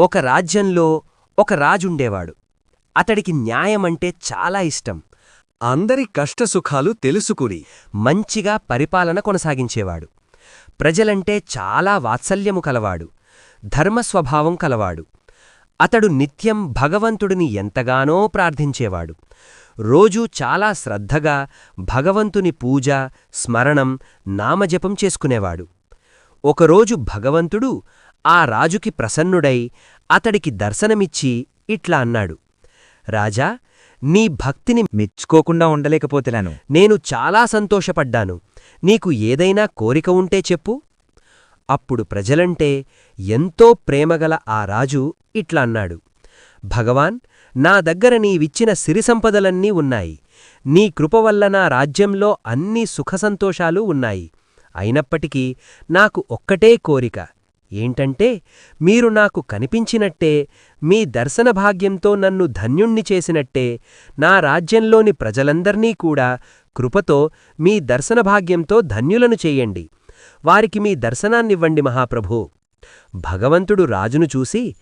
ఒక రాజ్యంలో ఒక రాజుండేవాడు. అతడికి న్యాయమంటే చాలా ఇష్టం. అందరి కష్టసుఖాలు తెలుసుకుని మంచిగా పరిపాలన కొనసాగించేవాడు. ప్రజలంటే చాలా వాత్సల్యము కలవాడు. ధర్మస్వభావం కలవాడు. అతడు నిత్యం భగవంతుడిని ఎంతగానో ప్రార్థించేవాడు. రోజూ చాలా శ్రద్ధగా భగవంతుని పూజ స్మరణం నామజపం చేసుకునేవాడు. ఒకరోజు భగవంతుడు ఆ రాజుకి ప్రసన్నుడై అతడికి దర్శనమిచ్చి ఇట్లా అన్నాడు. రాజా నీ భక్తిని మెచ్చుకోకుండా ఉండలేకపోతున్నాను నేను చాలా సంతోషపడ్డాను. నీకు ఏదైనా కోరిక ఉంటే చెప్పు. అప్పుడు ప్రజలంటే ఎంతో ప్రేమగల ఆ రాజు ఇట్లా అన్నాడు. భగవాన్ నా దగ్గర నీవిచ్చిన సిరిసంపదలన్నీ ఉన్నాయి. నీ కృప వల్ల నా రాజ్యంలో అన్ని సుఖసంతోషాలు ఉన్నాయి. అయినప్పటికీ నాకు ఒక్కటే కోరిక. ఏంటంటే మీరు నాకు కనిపించినట్టే మీ దర్శన భాగ్యంతో నన్ను ధన్యుణ్ణి చేసినట్టే నా రాజ్యంలోని ప్రజలందర్నీ కూడా కృపతో మీ దర్శన భాగ్యంతో ధన్యులను చేయండి. వారికి మీ దర్శనాన్నివ్వండి మహాప్రభూ. భగవంతుడు రాజును చూసి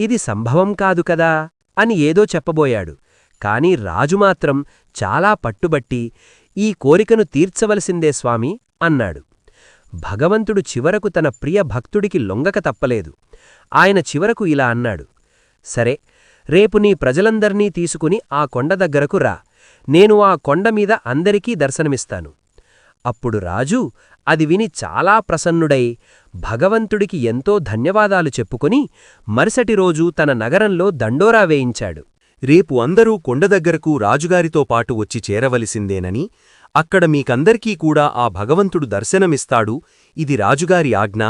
ఇది సంభవం కాదు కదా? అని ఏదో చెప్పబోయాడు. కాని రాజు మాత్రం చాలా పట్టుబట్టి ఈ కోరికను తీర్చవలసిందే స్వామి అన్నాడు. భగవంతుడు చివరకు తన ప్రియ భక్తుడికి లొంగక తప్పలేదు. ఆయన చివరకు ఇలా అన్నాడు సరే రేపు నీ ప్రజలందర్నీ తీసుకుని ఆ కొండ దగ్గరకు రా. నేను ఆ కొండమీద అందరికీ దర్శనమిస్తాను. అప్పుడు రాజు అది విని చాలా ప్రసన్నుడై భగవంతుడికి ఎంతో ధన్యవాదాలు చెప్పుకుని మరుసటి రోజు తన నగరంలో దండోరా వేయించాడు. రేపు అందరూ కొండ దగ్గరకు రాజుగారితో పాటు వచ్చి చేరవలసిందేనని అక్కడ మీకందరికీ కూడా ఆ భగవంతుడు దర్శనమిస్తాడు ఇది రాజుగారి ఆజ్ఞ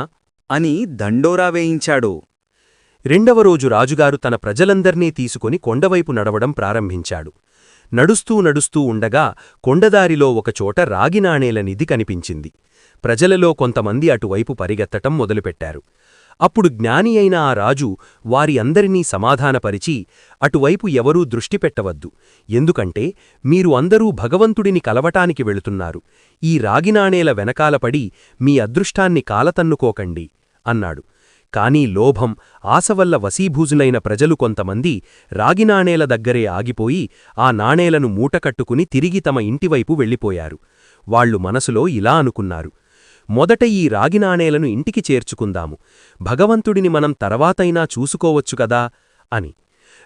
అని దండోరా వేయించాడు. రెండవ రోజు రాజుగారు తన ప్రజలందర్నీ తీసుకుని కొండవైపు నడవడం ప్రారంభించాడు. నడుస్తూ నడుస్తూ ఉండగా కొండదారిలో ఒకచోట రాగినాణేల నిధి కనిపించింది. ప్రజలలో కొంతమంది అటువైపు పరిగెత్తటం మొదలుపెట్టారు. అప్పుడు జ్ఞాని అయిన ఆ రాజు వారి అందరినీ సమాధానపరిచి అటువైపు ఎవరూ దృష్టి పెట్టవద్దు. ఎందుకంటే మీరు అందరూ భగవంతుడిని కలవటానికి వెళుతున్నారు. ఈ రాగినాణేల వెనకాలపడి మీ అదృష్టాన్ని కాలతన్నుకోకండి అన్నాడు. కానీ లోభం ఆశవల్ల వసీభూజులైన ప్రజలు కొంతమంది రాగినాణేల దగ్గరే ఆగిపోయి ఆ నాణేలను మూటకట్టుకుని తిరిగి తమ ఇంటివైపు వెళ్ళిపోయారు. వాళ్ళు మనసులో ఇలా అనుకున్నారు. మొదట ఈ రాగి నాణేలను ఇంటికి చేర్చుకుందాము. భగవంతుడిని మనం తర్వాతైనా చూసుకోవచ్చు కదా? అని.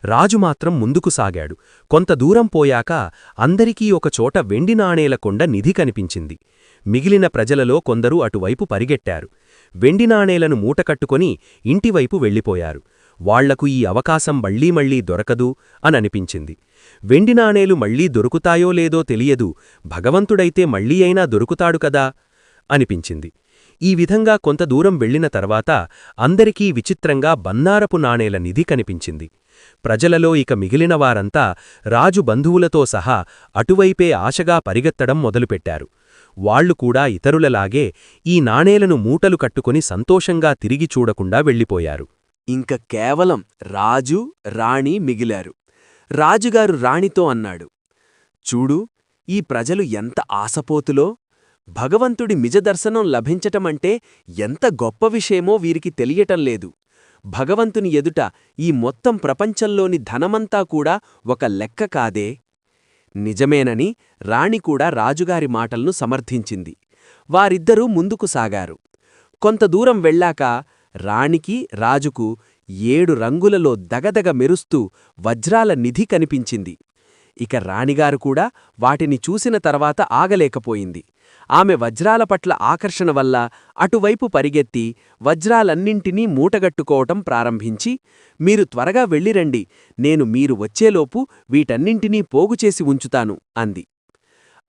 రాజు మాత్రం ముందుకు సాగాడు. కొంత దూరం పోయాక అందరికీ ఒకచోట వెండి నాణేల కొండ నిధి కనిపించింది. మిగిలిన ప్రజలలో కొందరు అటువైపు పరిగెట్టారు. వెండి నాణేలను మూటకట్టుకొని ఇంటివైపు వెళ్ళిపోయారు. వాళ్ళకు ఈ అవకాశం మళ్ళీ మళ్ళీ దొరకదు అననిపించింది. వెండి నాణేలు మళ్ళీ దొరుకుతాయో లేదో తెలియదు. భగవంతుడైతే మళ్ళీ అయినా దొరుకుతాడు కదా? అనిపించింది. ఈ విధంగా కొంత దూరం వెళ్ళిన తర్వాత అందరికీ విచిత్రంగా బన్నారపు నాణేల నిధి కనిపించింది. ప్రజలలో ఇక మిగిలిన వారంతా రాజు బంధువులతో సహా అటువైపే ఆశగా పరిగెత్తడం మొదలుపెట్టారు. వాళ్ళు కూడా ఇతరులలాగే ఈ నాణేలను మూటలు కట్టుకుని సంతోషంగా తిరిగి చూడకుండా వెళ్ళిపోయారు. ఇంక కేవలం రాజు రాణి మిగిలారు. రాజుగారు రాణితో అన్నాడు చూడు ఈ ప్రజలు ఎంత ఆశపోతులో భగవంతుడి నిజదర్శనం లభించటమంటే ఎంత గొప్ప విషయమో వీరికి తెలియటం లేదు. భగవంతుని ఎదుట ఈ మొత్తం ప్రపంచంలోని ధనమంతా కూడా ఒక లెక్క కాదే. నిజమేనని రాణి కూడా రాజుగారి మాటలను సమర్థించింది. వారిద్దరూ ముందుకు సాగారు. కొంత దూరం వెళ్ళాక రాణికి రాజుకు ఏడు రంగులలో దగదగ మెరుస్తూ వజ్రాల నిధి కనిపించింది. ఇక రాణిగారు కూడా వాటిని చూసిన తర్వాత ఆగలేకపోయింది. ఆమె వజ్రాల పట్ల ఆకర్షణ వల్ల అటువైపు పరిగెత్తి వజ్రాలన్నింటినీ మూటగట్టుకోవటం ప్రారంభించి మీరు త్వరగా వెళ్ళిరండి నేను మీరు వచ్చేలోపు వీటన్నింటినీ పోగుచేసి ఉంచుతాను అంది.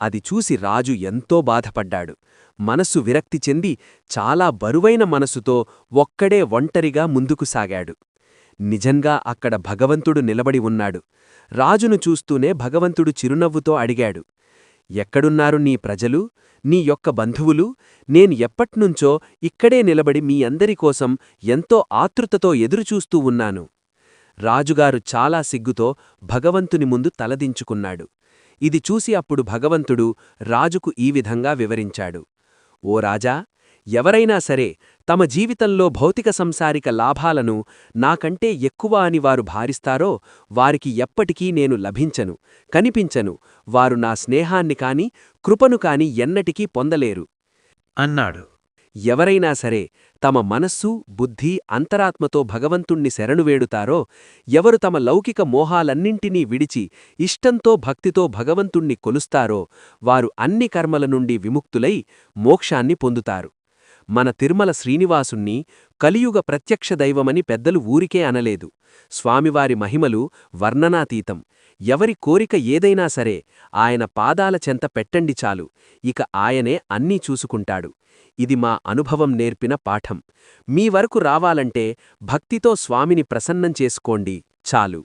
అది చూసి రాజు ఎంతో బాధపడ్డాడు. మనస్సు విరక్తి చెంది చాలా బరువైన మనసుతో ఒక్కడే ఒంటరిగా ముందుకు సాగాడు. నిజంగా అక్కడ భగవంతుడు నిలబడి ఉన్నాడు. రాజును చూస్తూనే భగవంతుడు చిరునవ్వుతో అడిగాడు. ఎక్కడున్నారు నీ ప్రజలు నీ యొక్క బంధువులు? నేను ఎప్పట్నుంచో ఇక్కడే నిలబడి మీ అందరికోసం ఎంతో ఆతృతతో ఎదురుచూస్తూ ఉన్నాను. రాజుగారు చాలా సిగ్గుతో భగవంతుని ముందు తలదించుకున్నాడు. ఇది చూసి అప్పుడు భగవంతుడు రాజుకు ఈ విధంగా వివరించాడు. ఓ రాజా ఎవరైనా సరే తమ జీవితంలో భౌతిక సంసారిక లాభాలను నాకంటే ఎక్కువ అని వారు భారిస్తారో వారికి ఎప్పటికీ నేను లభించను కనిపించను. వారు నా స్నేహాన్ని కాని కృపను కాని ఎన్నటికీ పొందలేరు. అన్నాడు. ఎవరైనా సరే తమ మనస్సు బుద్ధి అంతరాత్మతో భగవంతుణ్ణి శరణు వేడుతారో ఎవరు తమ లౌకిక మోహాలన్నింటినీ విడిచి ఇష్టంతో భక్తితో భగవంతుణ్ణి కొలుస్తారో వారు అన్ని కర్మల నుండి విముక్తులై మోక్షాన్ని పొందుతారు. మన తిరుమల శ్రీనివాసుణ్ణి కలియుగ ప్రత్యక్ష దైవమని పెద్దలు ఊరికే అనలేదు. స్వామివారి మహిమలు వర్ణనాతీతం. ఎవరి కోరిక ఏదైనా సరే ఆయన పాదాల చెంత పెట్టండి చాలు. ఇక ఆయనే అన్నీ చూసుకుంటాడు. ఇది మా అనుభవం నేర్పిన పాఠం. మీ వరకు రావాలంటే భక్తితో స్వామిని ప్రసన్నం చేసుకోండి. చాలు.